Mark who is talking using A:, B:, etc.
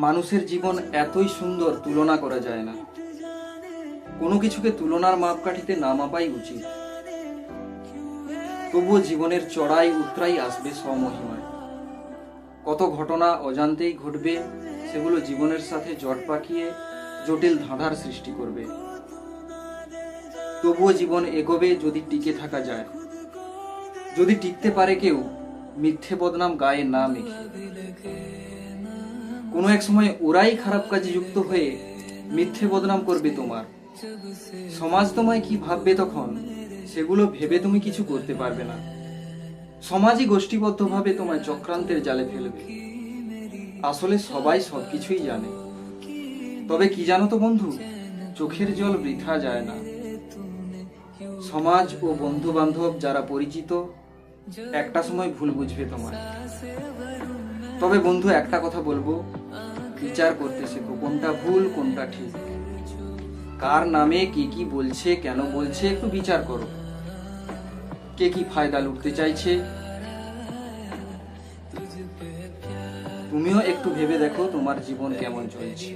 A: মানুষের জীবন এতই সুন্দর তুলনা করা যায় না। কোনো কিছুকে তুলনার মাপকাঠিতে না মাপাই উচিত। তবুও জীবনের চড়াই উত্তরাই আসবে স্বমহিমায়। কত ঘটনা অজান্তেই ঘটবে, সেগুলো জীবনের সাথে জট পাকিয়ে জটিল ধাঁধার সৃষ্টি করবে। তবুও জীবন এগোবে যদি টিকে থাকা যায়। যদি টিকতে পারে কেউ, মিথ্যে বদনাম গায়ে না মেখে। কোনো এক সময় ওরাই খারাপ কাজে যুক্ত হয়ে মিথ্যে বদনাম করবে তোমার। সমাজ তোমায় কি ভাববে তখন, সেগুলো ভেবে তুমি কিছু করতে পারবে না। সমাজই গোষ্ঠীবদ্ধভাবে তোমায় চক্রান্তের জালে ফেলবে। আসলে সবাই সব কিছুই জানে। তবে কি জানো তো বন্ধু, চোখের জল বৃথা যায় না। সমাজ ও বন্ধু বান্ধব যারা পরিচিত, একটা সময় ভুল বুঝবে তোমার তবে বন্ধু, একটা কথা বলব বিচার করতে শেখো, কোনটা ভুল, কোনটা ঠিক। কার নামে, কে কি বলছে, কেন বলছে, একটু বিচার করো। কে কি ফায়দা লুটতে চাইছে। তুমিও একটু ভেবে দেখো তোমার জীবন কেমন চলছে।